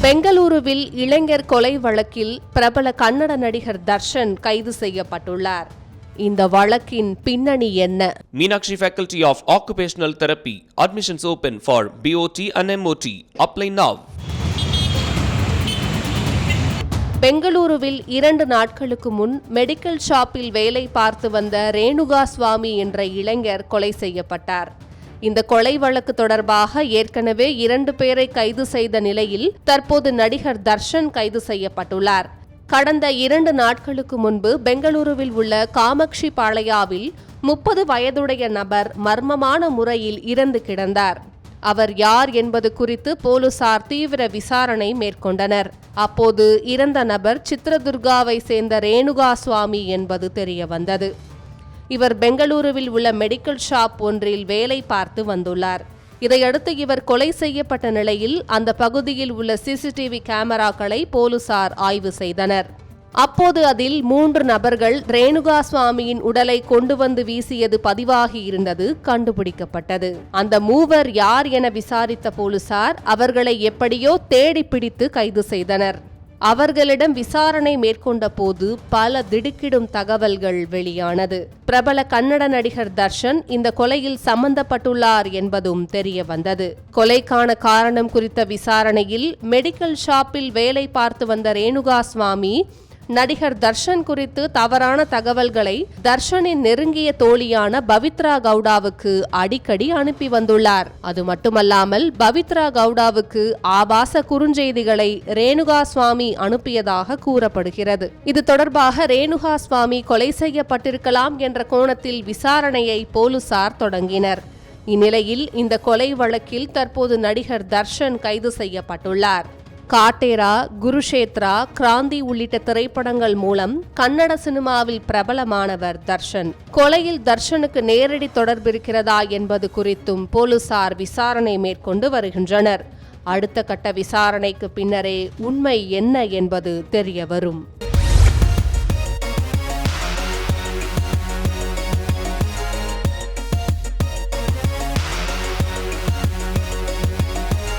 பெங்களூருவில் இளைஞர் கொலை வழக்கில் பிரபல கன்னட நடிகர் தர்ஷன் கைது செய்யப்பட்டுள்ளார் இந்த வழக்கின் பின்னணி என்ன Meenakshi Faculty of Occupational Therapy. Admissions open for BOT and MOT. Apply now. பெங்களூருவில் இரண்டு நாட்களுக்கு முன் மெடிக்கல் ஷாப்பில் வேலை பார்த்து வந்த ரேணுகா சுவாமி என்ற இளைஞர் கொலை செய்யப்பட்டார் இந்த கொலை வழக்கு தொடர்பாக ஏற்கனவே இரண்டு பேரை கைது செய்த நிலையில் தற்போது நடிகர் தர்ஷன் கைது செய்யப்பட்டுள்ளார். கடந்த இரண்டு நாட்களுக்கு முன்பு பெங்களூருவில் உள்ள காமக்ஷி பாளையாவில் முப்பது வயதுடைய நபர் மர்மமான முறையில் இறந்து கிடந்தார். அவர் யார் என்பது குறித்து போலீசார் தீவிர விசாரணை மேற்கொண்டனர். அப்போது இறந்த நபர் சித்ரதுர்காவை சேர்ந்த ரேணுகா சுவாமி என்பது தெரியவந்தது. இவர் பெங்களூருவில் உள்ள மெடிக்கல் ஷாப் ஒன்றில் வேலை பார்த்து வந்துள்ளார். இதையடுத்து இவர் கொலை செய்யப்பட்ட நிலையில் அந்த பகுதியில் உள்ள சிசிடிவி கேமராக்களை போலீசார் ஆய்வு செய்தனர். அப்போது அதில் மூன்று நபர்கள் ரேணுகா சுவாமியின் உடலை கொண்டு வந்து வீசியது பதிவாகி இருந்தது கண்டுபிடிக்கப்பட்டது. அந்த மூவர் யார் என விசாரித்த போலீசார் அவர்களை எப்படியோ தேடி பிடித்து கைது செய்தனர். அவர்களிடம் விசாரணை மேற்கொண்ட போது பல திடுக்கிடும் தகவல்கள் வெளியானது. பிரபல கன்னட நடிகர் தர்ஷன் இந்த கொலையில் சம்பந்தப்பட்டுள்ளார் என்பதும் தெரிய வந்தது கொலைக்கான காரணம் குறித்த விசாரணையில் மெடிக்கல் ஷாப்பில் வேலை பார்த்து வந்த ரேணுகா சுவாமி நடிகர் தர்ஷன் குறித்து தவறான தகவல்களை தர்ஷனின் நெருங்கிய தோழியான பவித்ரா கவுடாவுக்கு அடிக்கடி அனுப்பி வந்துள்ளார். அது மட்டுமல்லாமல் பவித்ரா கவுடாவுக்கு ஆபாச குறுஞ்செய்திகளை ரேணுகா சுவாமி அனுப்பியதாக கூறப்படுகிறது. இது தொடர்பாக ரேணுகா சுவாமி கொலை செய்யப்பட்டிருக்கலாம் என்ற கோணத்தில் விசாரணையை போலீசார் தொடங்கினர். இந்நிலையில் இந்த கொலை வழக்கில் தற்போது நடிகர் தர்ஷன் கைது செய்யப்பட்டுள்ளார். காட்டேரா குருஷேத்ரா கிராந்தி உள்ளிட்ட திரைப்படங்கள் மூலம் கன்னட சினிமாவில் பிரபலமானவர் தர்ஷன். கொலையில் தர்ஷனுக்கு நேரடி தொடர்பு இருக்கிறதா என்பது குறித்தும் போலீசார் விசாரணை மேற்கொண்டு வருகின்றனர். அடுத்த கட்ட விசாரணைக்கு பின்னரே உண்மை என்ன என்பது தெரியவரும்